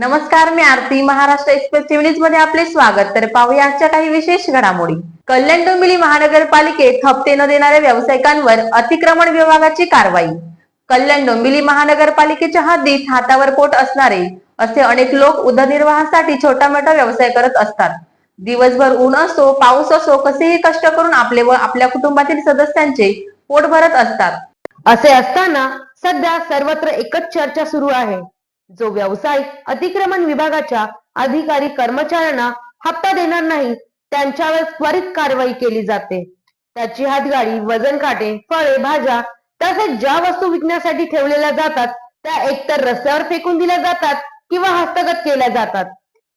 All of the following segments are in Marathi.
नमस्कार मी आरती. महाराष्ट्र एक्सप्रेस न्यूजमध्ये आपले स्वागत. तर पाहूया आजच्या काही विशेष घडामोडी. कल्याण डोंबिवली महानगरपालिकेत हप्ते न देणाऱ्या व्यावसायिकांवर अतिक्रमण विभागाची कारवाई. कल्याण डोंबिवली महानगरपालिकेच्या हद्दीत हातावर पोट असणारे असे अनेक लोक उदरनिर्वाहासाठी छोटा मोठा व्यवसाय करत असतात. दिवसभर ऊन असो पाऊस असो कसेही कष्ट करून आपले व आपल्या कुटुंबातील सदस्यांचे पोट भरत असतात. असे असताना सध्या सर्वत्र एकच चर्चा सुरू आहे. जो व्यवसाय अतिक्रमण विभागाच्या अधिकारी कर्मचाऱ्यांना हप्ता देणार नाही त्यांच्यावर त्वरित कारवाई केली जाते. त्याची हातगाडी वजन काटे फळे भाज्या तसेच ज्या वस्तू विकण्यासाठी ठेवलेल्या जातात त्या एकतर रस्त्यावर फेकून दिल्या जातात किंवा हस्तगत केल्या जातात.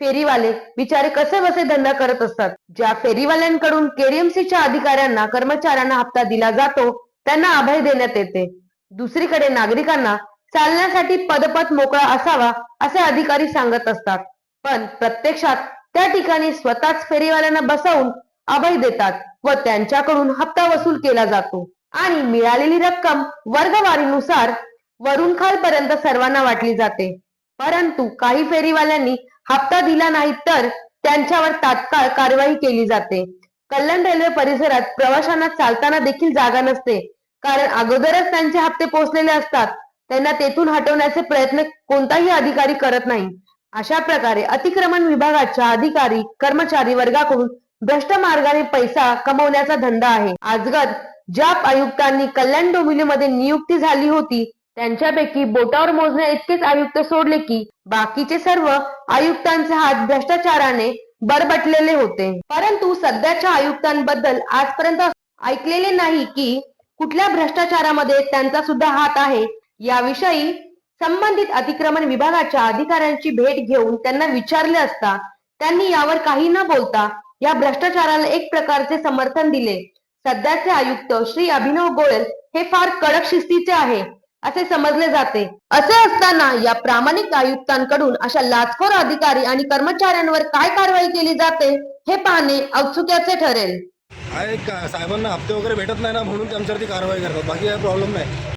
फेरीवाले बिचारे कसे बसे धंदा करत असतात? ज्या फेरीवाल्यांकडून केडीएमसीच्या अधिकाऱ्यांना कर्मचाऱ्यांना हप्ता दिला जातो त्यांना अभय देण्यात येते. दुसरीकडे नागरिकांना चालण्यासाठी पदपथ मोकळा असावा असे अधिकारी सांगत असतात. पण प्रत्यक्षात त्या ठिकाणी स्वतःच फेरीवाल्यांना बसवून अभय देतात व त्यांच्याकडून हप्ता वसूल केला जातो. आणि मिळालेली रक्कम वर्गवारीनुसार वरून खालपर्यंत सर्वांना वाटली जाते. परंतु काही फेरीवाल्यांनी हप्ता दिला नाही तर त्यांच्यावर तात्काळ कारवाई केली जाते. कल्याण रेल्वे परिसरात प्रवाशांना चालताना देखील जागा नसते. कारण अगोदरच त्यांचे हप्ते पोहोचलेले असतात. त्यांना तेथून हटवण्याचे प्रयत्न कोणताही अधिकारी करत नाही. अशा प्रकारे अतिक्रमण विभागाच्या अधिकारी कर्मचारी वर्गाकडून भ्रष्ट मार्गाने पैसा कमवण्याचा धंदा आहे. आजगर ज्या आयुक्तांनी कल्याण डोंबिवलीमध्ये नियुक्ती झाली होती. त्यांच्यापैकी बोटावर मोजण्या इतकेच आयुक्त सोडले की बाकीचे सर्व आयुक्तांचे हात भ्रष्टाचाराने बरबटलेले होते. परंतु सध्याच्या आयुक्तांबद्दल आजपर्यंत ऐकलेले नाही की कुठल्या भ्रष्टाचारामध्ये त्यांचा सुद्धा हात आहे. याविषयी संबंधित अतिक्रमण विभागाच्या अधिकाऱ्यांची भेट घेऊन त्यांना विचारले असता त्यांनी यावर काही न बोलता या भ्रष्टाचाराला एक प्रकारचे समर्थन दिले. सध्याचे आयुक्त श्री अभिनव गोयल हे फार कडक शिस्तीचे आहे असे समजले जाते. असे असताना या प्रामाणिक आयुक्तांकडून अशा लाचखोर अधिकारी आणि कर्मचाऱ्यांवर काय कारवाई केली जाते हे पाहणे औत्सुक्याचे ठरेल. साहेबांना हप्ते वगैरे भेटत नाही ना म्हणून त्यांच्यावरती कारवाई करतात. बाकी काही प्रॉब्लेम नाही.